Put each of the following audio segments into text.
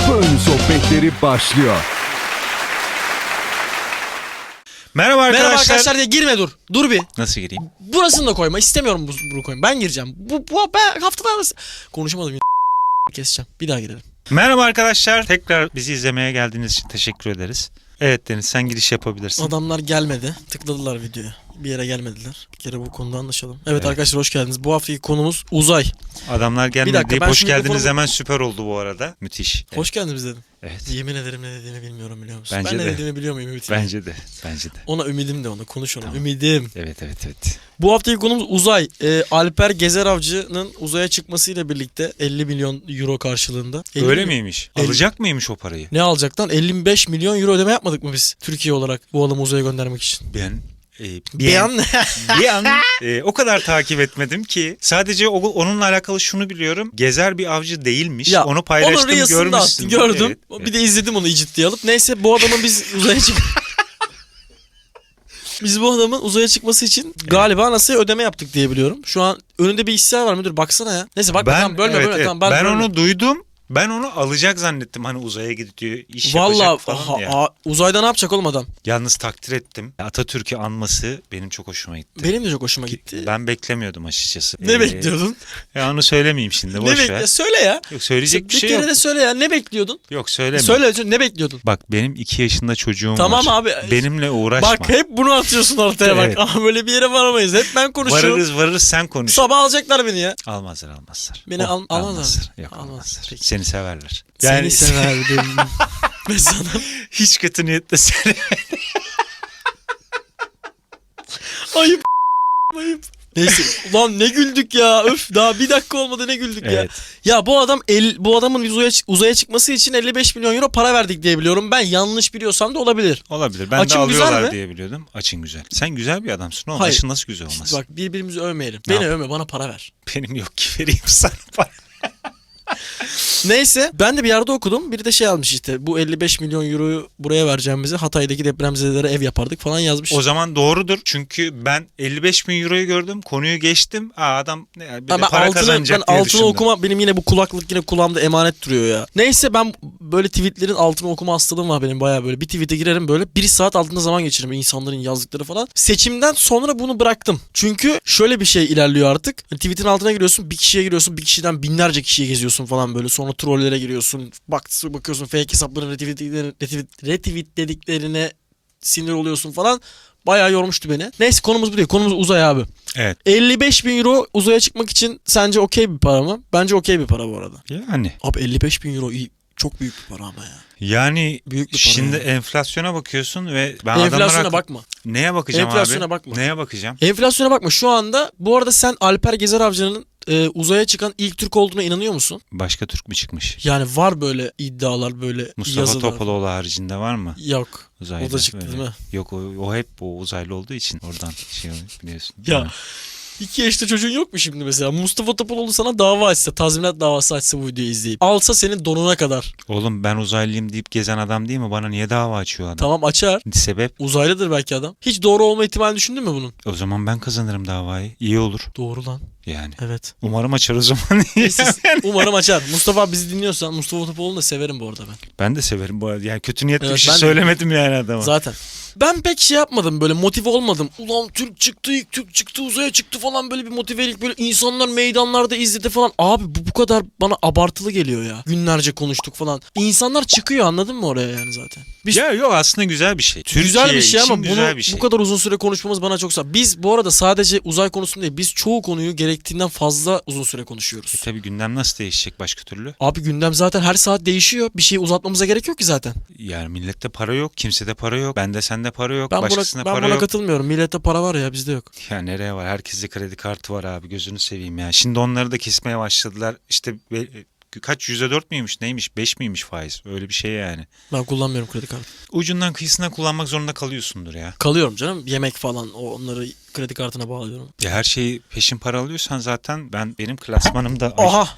Kapı Önü Sohbetleri başlıyor. Merhaba arkadaşlar. Merhaba arkadaşlar diye girme dur. Dur bir. Nasıl gireyim? Burasını da koyma. İstemiyorum bu, bunu koyma. Ben gireceğim. Bu, bu ben haftada arası... Konuşamadım. Keseceğim. Bir daha girelim. Merhaba arkadaşlar. Tekrar bizi izlemeye geldiğiniz için teşekkür ederiz. Evet Deniz sen giriş yapabilirsin. Adamlar gelmedi. Tıkladılar videoya. Bir yere gelmediler. Bir kere bu konuda anlaşalım. Evet, Evet. arkadaşlar hoş geldiniz. Bu haftaki konumuz uzay. Adamlar gelmedi dakika, deyip hoş geldiniz mikrofonu- hemen süper oldu bu arada. Müthiş. Evet. Hoş geldiniz dedim. Evet. Yemin ederim ne dediğini bilmiyorum biliyor musun? Bence ben ne de. dediğini biliyor muyum Ümit? Bence de. Bence de. Ona ümidim de ona. Konuş onu. Tamam. Ümidim. Evet evet evet. Bu haftaki konumuz uzay. Ee, Alper Gezer Avcı'nın uzaya çıkmasıyla birlikte 50 milyon euro karşılığında. 50 Öyle milyon- miymiş? El- Alacak mıymış o parayı? Ne alacak lan? 55 milyon euro ödeme yapmadık mı biz Türkiye olarak bu adamı uzaya göndermek için? Ben e, Bir an bir an e, o kadar takip etmedim ki sadece o, onunla alakalı şunu biliyorum. Gezer bir avcı değilmiş. Ya, Onu paylaştım attı, görmüşsün. gördüm. Evet, Bir de izledim onu ciddiye alıp. Neyse bu adamın biz uzaya çık... Biz bu adamın uzaya çıkması için galiba NASA'ya ödeme yaptık diye biliyorum. Şu an önünde bir isyan var müdür baksana ya. Neyse bak ben tamam bölme evet, bölme evet. tamam ben, ben, bölme. onu duydum. Ben onu alacak zannettim. Hani uzaya gidiyor, iş Valla yapacak falan ya. uzayda ne yapacak oğlum adam? Yalnız takdir ettim. Atatürk'ü anması benim çok hoşuma gitti. Benim de çok hoşuma gitti. Ben beklemiyordum açıkçası. Ne Ee, bekliyordun? Ya onu söylemeyeyim şimdi. ne Boş bekle? ver. Söyle ya. Yok söyleyecek bir bir şey kere yok. de söyle ya. Ne bekliyordun? Yok söyleme. Söyle ne bekliyordun? Bak benim iki yaşında çocuğum Tamam var. abi. Benimle uğraşma. Bak hep bunu atıyorsun ortaya bak. Evet. Ama böyle bir yere varamayız. Hep ben konuşuyorum. varırız varırız sen konuş. Sabah alacaklar beni ya. Almazlar almazlar. Beni al- almazlar. Yok Almaz. almazlar. Peki. Seni severler. Seni severdim. Ve sana hiç kötü niyetle seni. ayıp ayıp. Neyse ulan ne güldük ya öf daha bir dakika olmadı ne güldük ya. evet. Ya bu adam el, bu adamın uzaya, uzaya çıkması için 55 milyon euro para verdik diye biliyorum. Ben yanlış biliyorsam da olabilir. Olabilir. Ben Açın de güzel alıyorlar mi? diye biliyordum. Açın güzel. Sen güzel bir adamsın oğlum. Hayır. Açın nasıl güzel olmaz? Bak birbirimizi övmeyelim. Ne Beni yap- övme bana para ver. Benim yok ki vereyim sana para. Neyse ben de bir yerde okudum. Biri de şey almış işte bu 55 milyon euroyu buraya vereceğimize Hatay'daki depremzedelere ev yapardık falan yazmış. O zaman doğrudur. Çünkü ben 55 bin euroyu gördüm. Konuyu geçtim. Aa adam ne, bir de ben para altını, kazanacak ben diye altını düşündüm. okuma benim yine bu kulaklık yine kulağımda emanet duruyor ya. Neyse ben böyle tweetlerin altını okuma hastalığım var benim baya böyle. Bir tweete girerim böyle bir saat altında zaman geçiririm insanların yazdıkları falan. Seçimden sonra bunu bıraktım. Çünkü şöyle bir şey ilerliyor artık. Hani tweetin altına giriyorsun bir kişiye giriyorsun bir kişiden binlerce kişiye geziyorsun falan böyle. Sonra trollere giriyorsun. Bak bakıyorsun fake hesapların retweetlediklerine, retweet, retweetlediklerine sinir oluyorsun falan. Bayağı yormuştu beni. Neyse konumuz bu değil. Konumuz uzay abi. Evet. 55 bin euro uzaya çıkmak için sence okey bir para mı? Bence okey bir para bu arada. Yani. Abi 55 bin euro iyi. Çok büyük bir para ama ya. Yani Büyük bir para şimdi yani. enflasyona bakıyorsun ve ben Enflasyona adamlara... bakma. Neye bakacağım Enflasyona abi? bakma. Neye bakacağım? Enflasyona bakma. Şu anda bu arada sen Alper Gezer Avcı'nın e, uzaya çıkan ilk Türk olduğuna inanıyor musun? Başka Türk mü çıkmış? Yani var böyle iddialar böyle Mustafa yazılar. Topaloğlu haricinde var mı? Yok. Uzaylı. O da çıktı Öyle. değil mi? Yok o, o hep o uzaylı olduğu için oradan şey biliyorsun. Ya. Ha. İki yaşta çocuğun yok mu şimdi mesela? Mustafa Topaloğlu sana dava açsa, tazminat davası açsa bu videoyu izleyip. Alsa senin donuna kadar. Oğlum ben uzaylıyım deyip gezen adam değil mi? Bana niye dava açıyor adam? Tamam açar. Sebep? Uzaylıdır belki adam. Hiç doğru olma ihtimalini düşündün mü bunun? O zaman ben kazanırım davayı. İyi olur Doğru lan. Yani. Evet. Umarım açar o zaman. Neyse, umarım açar. Mustafa abi bizi dinliyorsan Mustafa Topaloğlu'nu da severim bu arada ben. ben de severim bu arada. Yani kötü niyetli Evet, bir şey ben de. söylemedim yani adama. Zaten. Ben pek şey yapmadım böyle motive olmadım. Ulan Türk çıktı, Türk çıktı, uzaya çıktı falan böyle bir motivelik böyle insanlar meydanlarda izledi falan. Abi bu bu kadar bana abartılı geliyor ya. Günlerce konuştuk falan. İnsanlar çıkıyor anladın mı oraya yani zaten. Biz Ya yok aslında güzel bir şey. Türkiye güzel bir şey için ama bunu güzel bir şey. bu kadar uzun süre konuşmamız bana çok sağ. Biz bu arada sadece uzay konusunda değil biz çoğu konuyu gerektiğinden fazla uzun süre konuşuyoruz. E tabii gündem nasıl değişecek başka türlü? Abi gündem zaten her saat değişiyor. Bir şeyi uzatmamıza gerek yok ki zaten. Yani millette para yok, kimsede para yok. Bende sende para yok, Ben buna, başkasında ben para buna yok. katılmıyorum. Millette para var ya bizde yok. Ya nereye var? Herkeste kredi kartı var abi. Gözünü seveyim ya. Şimdi onları da kesmeye başladılar. İşte be- kaç yüzde dört müymüş neymiş? Beş miymiş faiz? Öyle bir şey yani. Ben kullanmıyorum kredi kartı. Ucundan kıyısına kullanmak zorunda kalıyorsundur ya. Kalıyorum canım. Yemek falan o onları kredi kartına bağlıyorum. Ya her şeyi peşin para alıyorsan zaten ben benim klasmanımda Aha.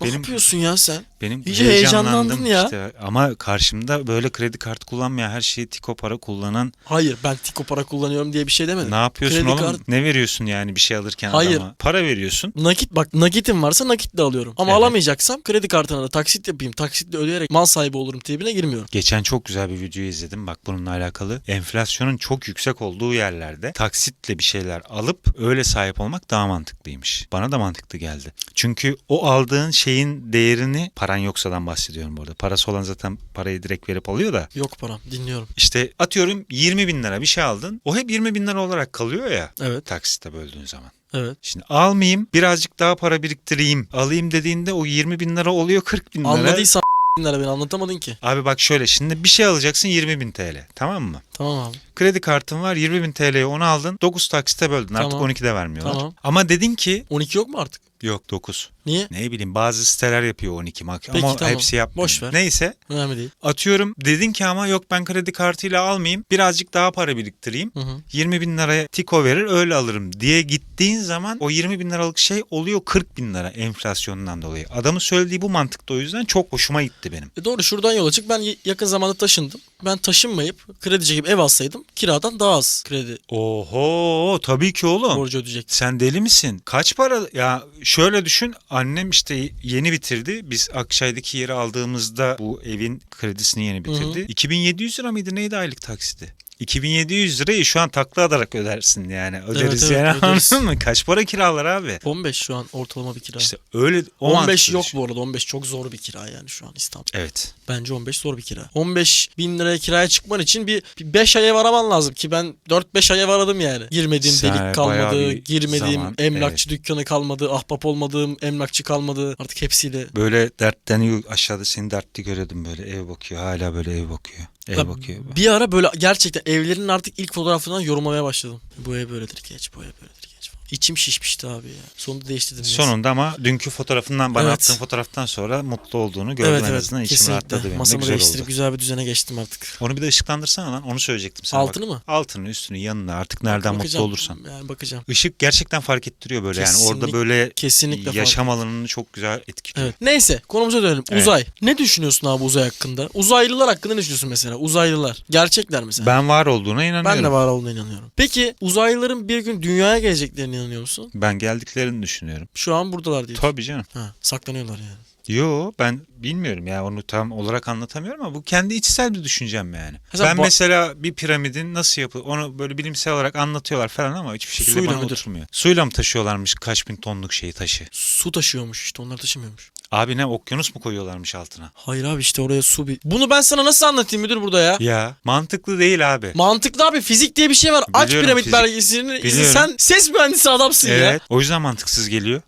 Ne benim- yapıyorsun ya sen? benim iyice heyecanlandım heyecanlandın ya. işte. Ama karşımda böyle kredi kartı kullanmayan her şeyi tiko para kullanan Hayır ben Tiko para kullanıyorum diye bir şey demedim. ne yapıyorsun Kredi oğlum? kart- Ne veriyorsun yani bir şey alırken Hayır. adama? Para veriyorsun. Nakit bak nakitim varsa nakitle alıyorum. Ama Evet. alamayacaksam kredi kartına da taksit yapayım. Taksitle ödeyerek mal sahibi olurum tribine girmiyorum. Geçen çok güzel bir video izledim bak bununla alakalı. Enflasyonun çok yüksek olduğu yerlerde taksitle bir şeyler alıp öyle sahip olmak daha mantıklıymış. Bana da mantıklı geldi. Çünkü o aldığın şeyin değerini paran yoksadan bahsediyorum bu arada. Parası olan zaten parayı direkt verip alıyor da. Yok param dinliyorum. İşte atıyorum 20 bin lira bir şey aldın. O hep 20 bin lira olarak kalıyor ya Evet taksitte böldüğün zaman. evet. Şimdi almayayım birazcık daha para biriktireyim alayım dediğinde o 20 bin lira oluyor 40 bin lira. Anladıysan lira beni anlatamadın ki. Abi bak şöyle şimdi bir şey alacaksın 20 bin TL tamam mı? Tamam abi. Kredi kartın var 20 bin TL'ye onu aldın 9 taksite böldün artık Tamam. 12 de vermiyorlar. Tamam. Ama dedin ki 12 yok mu artık? yok 9. Niye? Ne bileyim bazı siteler yapıyor 12 mak Peki, ama tamam. hepsi yapmıyor. Boş ver. Neyse Önemli değil. atıyorum dedin ki ama yok ben kredi kartıyla almayayım birazcık daha para biriktireyim. Hı hı. 20 bin liraya tiko verir öyle alırım diye gittiğin zaman o 20 bin liralık şey oluyor 40 bin lira enflasyonundan dolayı. Adamın söylediği bu mantıkta o yüzden çok hoşuma gitti benim. E doğru şuradan yola çık. Ben yakın zamanda taşındım. Ben taşınmayıp kredi çekip ev alsaydım kiradan daha az kredi Oho tabii ki oğlum. borcu ödeyecektim. Sen deli misin? Kaç para? Ya şöyle düşün. Annem işte yeni bitirdi. Biz Akçay'daki yeri aldığımızda bu evin kredisini yeni bitirdi. Hı hı. 2700 lira mıydı neydi aylık taksiti? 2700 lirayı şu an takla atarak ödersin yani. Öderiz evet, yani öderiz. anladın mı? Kaç para kiralar abi? 15 şu an ortalama bir kira. İşte öyle o 15 mantıklı yok düşün. bu arada. 15 çok zor bir kira yani şu an İstanbul. Evet. Bence 15 zor bir kira. 15 bin liraya kiraya çıkman için bir, bir 5 aya varaman lazım ki ben 4-5 aya varadım yani. Girmediğim Sen delik kalmadı, girmediğim zaman, emlakçı dükkanı kalmadı, ahbap olmadığım emlakçı kalmadı. Artık hepsiyle Böyle dertleniyor aşağıda seni dertli görüyordum böyle ev bakıyor hala böyle ev bakıyor. Ev bakıyor. Bir ara böyle gerçekten evlerin artık ilk fotoğraflarından yorumlamaya başladım. Bu ev böyledir geç, bu ev böyledir. İçim şişmişti abi ya. Sonunda değiştirdim. neyse. Sonunda ama dünkü fotoğrafından bana Evet. attığın fotoğraftan sonra mutlu olduğunu gördüm evet en evet azından içim kesinlikle. rahatladı benim de Masamı güzel değiştirip oldu. güzel bir düzene geçtim artık. Onu bir de ışıklandırsana lan onu söyleyecektim sana. Altını bak. mı? Altını üstünü yanına artık nereden mutlu Bakacağım. olursan. Yani bakacağım. Işık gerçekten fark ettiriyor böyle yani orada Kesinlik- böyle Kesinlikle yaşam alanını çok güzel etkiliyor. Evet. Neyse konumuza dönelim. Evet. Uzay. Ne düşünüyorsun abi uzay hakkında? Uzaylılar hakkında ne düşünüyorsun mesela? Uzaylılar. Gerçekler mesela. Ben var olduğuna inanıyorum. Ben de var olduğuna inanıyorum. Peki uzaylıların bir gün dünyaya geleceklerine inanıyor musun? Ben geldiklerini düşünüyorum. Şu an buradalar diye. Tabii canım. Ha, saklanıyorlar yani. Yo ben bilmiyorum ya onu tam olarak anlatamıyorum ama bu kendi içsel bir düşüncem yani. Mesela ben mesela bir piramidin nasıl yapı onu böyle bilimsel olarak anlatıyorlar falan ama hiçbir şekilde Suyla bana müdür? oturmuyor. Suyla mı taşıyorlarmış kaç bin tonluk şeyi taşı? Su taşıyormuş işte onlar taşımıyormuş. Abi ne okyanus mu koyuyorlarmış altına? Hayır abi işte oraya su bir... Bunu ben sana nasıl anlatayım müdür burada ya? Ya mantıklı değil abi. Mantıklı abi fizik diye bir şey var. Aç Biliyorum piramit fizik. belgesini. izle. Biliyorum. Sen ses mühendisi adamsın ya. Evet. O yüzden mantıksız geliyor.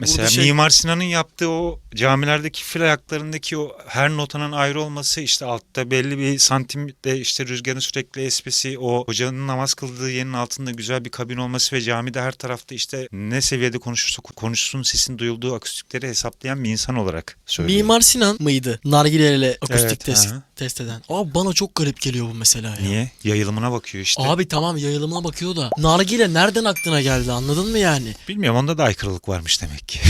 Mesela şey- Mimar Sinan'ın yaptığı o camilerdeki fil ayaklarındaki o her notanın ayrı olması işte altta belli bir santimde işte rüzgarın sürekli esmesi o hocanın namaz kıldığı yerin altında güzel bir kabin olması ve camide her tarafta işte ne seviyede konuşursa konuşsun sesin duyulduğu akustikleri hesaplayan bir insan olarak söylüyorum. Mimar Sinan mıydı? Nargileyle akustik Evet, test, aha. test eden. Abi bana çok garip geliyor bu mesela ya. Niye? Yayılımına bakıyor işte. Abi tamam yayılımına bakıyor da nargile nereden aklına geldi anladın mı yani? Bilmiyorum onda da aykırılık varmış demek ki.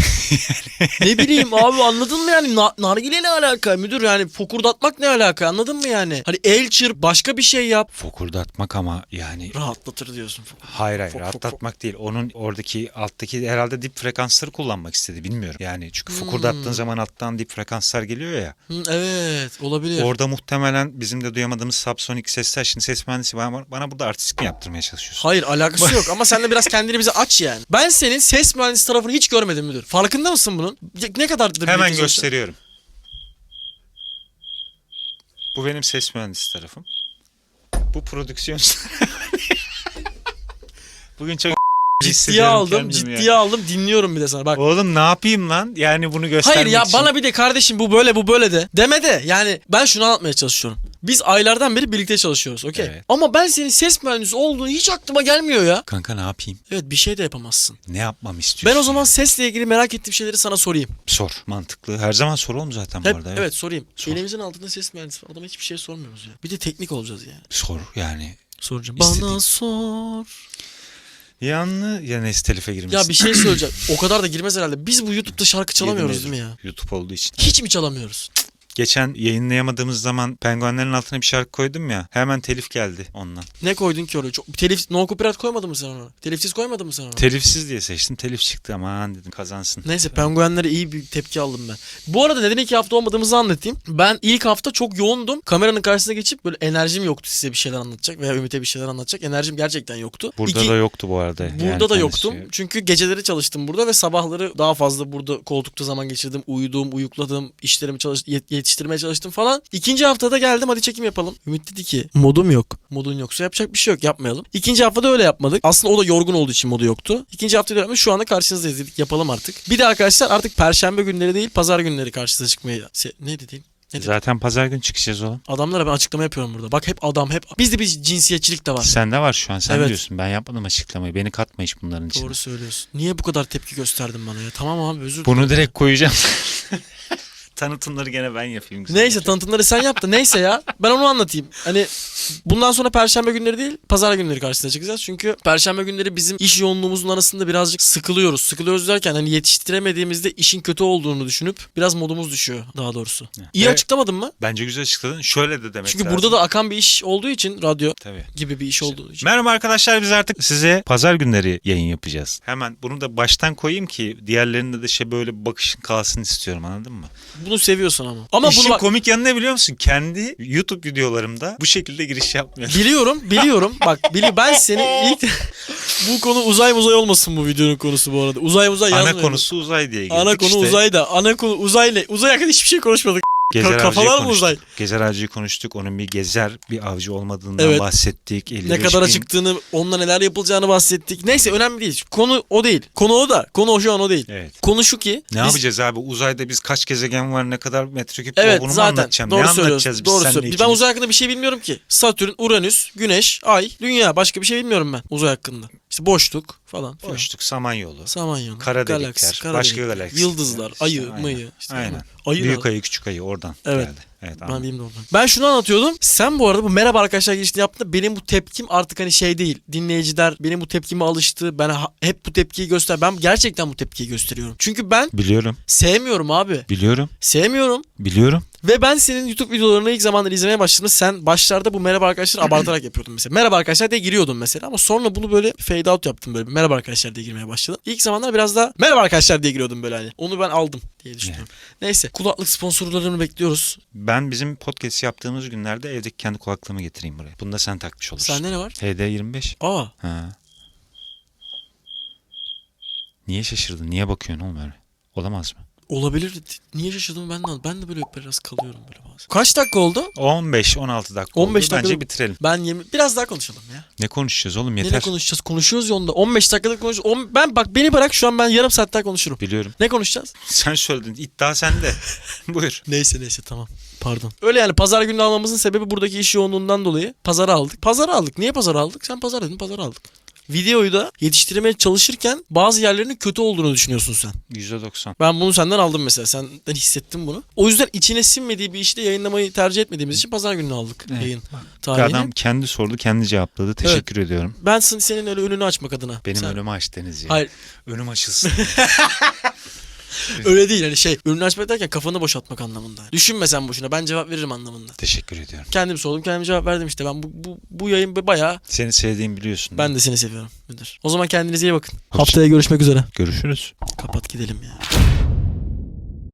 ne bileyim abi anladın mı yani Na- nargile ne alaka müdür yani fokurdatmak ne alaka anladın mı yani? Hani el çırp başka bir şey yap. Fokurdatmak ama yani Rahatlatır diyorsun. fokur. Hayır hayır Fok, fok, rahatlatmak değil. Onun oradaki alttaki herhalde dip frekansları kullanmak istedi bilmiyorum. Yani çünkü Hmm. fokurdattığın zaman alttan dip frekanslar geliyor ya. Evet olabilir. Orada muhtemelen bizim de duyamadığımız subsonik sesler. Şimdi ses mühendisi bana, bana burada artistik mi yaptırmaya çalışıyorsun? Hayır alakası yok ama sen de biraz kendini bize aç yani. Ben senin ses mühendisi tarafını hiç görmedim müdür. Farkında mısın bunun? Ne kadardır Hemen birlikte çalıştın? gösteriyorum. Bu benim ses mühendisi tarafım. Bu prodüksiyon. Bugün çok Ciddiye aldım, ciddiye ya. aldım dinliyorum bir de sana bak. Oğlum ne yapayım lan? Yani bunu göstermek Hayır ya için. bana bir de kardeşim bu böyle bu böyle de. Deme de yani ben şunu anlatmaya çalışıyorum. Biz aylardan beri birlikte çalışıyoruz okey. Evet. Ama ben senin ses mühendisi olduğunu hiç aklıma gelmiyor ya. Kanka ne yapayım? Evet bir şey de yapamazsın. Ne yapmam istiyorsun? Ben o zaman sesle ilgili merak ettiğim şeyleri sana sorayım. Sor. Mantıklı. Her zaman soralım zaten Hep, bu arada. evet. sorayım. Sor. Elimizin altında ses mühendisi var. Adama hiçbir şey sormuyoruz ya. Bir de teknik olacağız yani. Sor yani. Soracağım. İstediğin- Bana sor. Yanlı ya neyse telife girmesin. Ya bir şey söyleyeceğim. o kadar da girmez herhalde. Biz bu YouTube'da şarkı çalamıyoruz değil mi ya? YouTube olduğu için. Hiç mi çalamıyoruz? Geçen yayınlayamadığımız zaman penguenlerin altına bir şarkı koydum ya. Hemen telif geldi ondan. Ne koydun ki oraya? Çok, telif, no copyright koymadın mı sen ona? Telifsiz koymadın mı sen ona? Telifsiz diye seçtim. Telif çıktı aman dedim kazansın. Neyse penguenlere iyi bir tepki aldım ben. Bu arada neden iki hafta olmadığımızı anlatayım. Ben ilk hafta çok yoğundum. Kameranın karşısına geçip böyle enerjim yoktu size bir şeyler anlatacak veya Ümit'e bir şeyler anlatacak. Enerjim gerçekten yoktu. Burada İki- da yoktu bu arada. Burada Yani da yoktum. Çünkü geceleri çalıştım burada ve sabahları daha fazla burada koltukta zaman geçirdim. Uyudum, uyukladım, işlerimi çalış yet- yetiştirmeye çalıştım falan. İkinci haftada geldim hadi çekim yapalım. Ümit dedi ki modum yok. Modun yoksa yapacak bir şey yok yapmayalım. İkinci haftada öyle yapmadık. Aslında o da yorgun olduğu için modu yoktu. İkinci haftada yapmadık. Şu anda karşınızdayız dedik yapalım artık. Bir de arkadaşlar artık perşembe günleri değil pazar günleri karşınıza çıkmaya... Se- ne dediğim? Ne? Zaten pazar günü çıkacağız oğlum. Adamlara ben açıklama yapıyorum burada. Bak hep adam hep... Bizde bir cinsiyetçilik de var. Sende var şu an sen Evet. diyorsun. Ben yapmadım açıklamayı. Beni katma hiç bunların içine. Doğru söylüyorsun. Niye bu kadar tepki gösterdin bana ya? Tamam abi özür Bunu direkt koyacağım. Tanıtımları gene ben yapayım. güzel. Neyse tanıtımları sen yap da neyse ya. Ben onu anlatayım. Hani bundan sonra perşembe günleri değil pazar günleri karşısına çıkacağız. Çünkü perşembe günleri bizim iş yoğunluğumuzun arasında birazcık sıkılıyoruz. Sıkılıyoruz derken hani yetiştiremediğimizde işin kötü olduğunu düşünüp biraz modumuz düşüyor daha doğrusu. İyi Ve- açıklamadın mı? Bence güzel açıkladın. Şöyle de demek Çünkü lazım. burada da akan bir iş olduğu için radyo Tabii. gibi bir iş olduğu için. Merhaba arkadaşlar biz artık size pazar günleri yayın yapacağız. Hemen bunu da baştan koyayım ki diğerlerinde de şey böyle bakışın kalsın istiyorum anladın mı? Bunu seviyorsun ama. Ama İşin bunu bak, komik yanı ne biliyor musun? Kendi YouTube videolarımda bu şekilde giriş yapmıyorum. biliyorum biliyorum. Bak bili ben seni ilk bu konu uzay uzay olmasın bu videonun konusu bu arada. Uzay uzay Ana yazmıyorum. konusu uzay diye girdik. Ana konu İşte uzay da. Ana konu uzay ne? Uzay hakkında hiçbir şey konuşmadık. Gezer Ka- kafalar avcıyı mı konuştuk. uzay? Gezer avcıyı konuştuk. Onun bir gezer bir avcı olmadığından Evet. bahsettik. 55 Ne kadar bin- acıktığını, onunla neler yapılacağını bahsettik. Neyse önemli değil. Konu o değil. Konu o da. Konu o şu an o değil. Evet. Konu şu ki. Ne biz- yapacağız abi? Uzayda biz kaç gezegen var, ne kadar metreküp Evet bunu mu zaten anlatacağım? doğru ne söylüyorsun. anlatacağız biz Doğru seninle söylüyorsun. Ben ikimiz? uzay hakkında bir şey bilmiyorum ki. Satürn, Uranüs, Güneş, Ay, Dünya. Başka bir şey bilmiyorum ben uzay hakkında. İşte boşluk falan. filan. Boşluk, Samanyolu. Samanyolu, Kara galaksi, delikler, kara başka delikler, galaksi. Yıldızlar, İşte ayı, aynen. mayı. Işte Aynen. Ayı Büyük da- ayı, küçük ayı oradan Evet. geldi. Evet, Ben anladım. de oradan. Ben şunu anlatıyordum. Sen bu arada bu merhaba arkadaşlar girişini yaptığında benim bu tepkim artık hani şey değil. Dinleyiciler benim bu tepkime alıştı. Ben hep bu tepkiyi göster. Ben gerçekten bu tepkiyi gösteriyorum. Çünkü ben Biliyorum, sevmiyorum abi. biliyorum, Sevmiyorum. biliyorum. Ve ben senin YouTube videolarını ilk zamanlar izlemeye başladığımda sen başlarda bu merhaba arkadaşlar abartarak yapıyordun mesela. Merhaba arkadaşlar diye giriyordun mesela ama sonra bunu böyle fade out yaptım böyle. Merhaba arkadaşlar diye girmeye başladın. İlk zamanlar biraz daha merhaba arkadaşlar diye giriyordum böyle hani. Onu ben aldım diye düşünüyorum. Neyse kulaklık sponsorlarını bekliyoruz. Ben bizim podcast yaptığımız günlerde evdeki kendi kulaklığımı getireyim buraya. Bunu da sen takmış olursun. Sende ne var? HD25. Aa Ha. Niye şaşırdın? Niye bakıyorsun oğlum öyle? Olamaz mı? Olabilir. Niye şaşırdım ben de Ben de böyle biraz kalıyorum böyle bazen. Kaç dakika oldu? 15-16 dakika 15 oldu. dakikada- Bence bitirelim. Ben yemin biraz daha konuşalım ya. Ne konuşacağız oğlum Ne yeter. ne konuşacağız? Konuşuyoruz ya onda. 15 dakikada konuş. On- Ben bak beni bırak şu an ben yarım saat daha konuşurum. Biliyorum. Ne konuşacağız? Sen söyledin. İddia sende. Buyur. Neyse neyse tamam. Pardon. Öyle yani pazar günü almamızın sebebi buradaki iş yoğunluğundan dolayı pazara aldık. Pazara aldık. Niye pazara aldık? Sen pazar dedin pazara aldık. Videoyu da yetiştirmeye çalışırken bazı yerlerinin kötü olduğunu düşünüyorsun sen. %90. Ben bunu senden aldım mesela. Senden hissettim bunu. O yüzden içine sinmediği bir işi de yayınlamayı tercih etmediğimiz için pazar günü aldık Evet. yayın tarihini. Adam kendi sordu, kendi cevapladı. Teşekkür ediyorum. Ben sen- senin öyle önünü açmak adına. Benim Sen- önümü aç Deniz ya. Hayır Önüm açılsın. öyle değil hani şey önünü açmak derken kafanı boşaltmak anlamında. Düşünme sen boşuna ben cevap veririm anlamında. Teşekkür ediyorum. Kendim sordum kendim cevap verdim işte ben bu, bu, bu yayın bayağı Seni sevdiğimi biliyorsun. Ben de seni seviyorum müdür. O zaman kendinize iyi bakın. Haftaya görüşmek üzere. Görüşürüz. Kapat gidelim ya.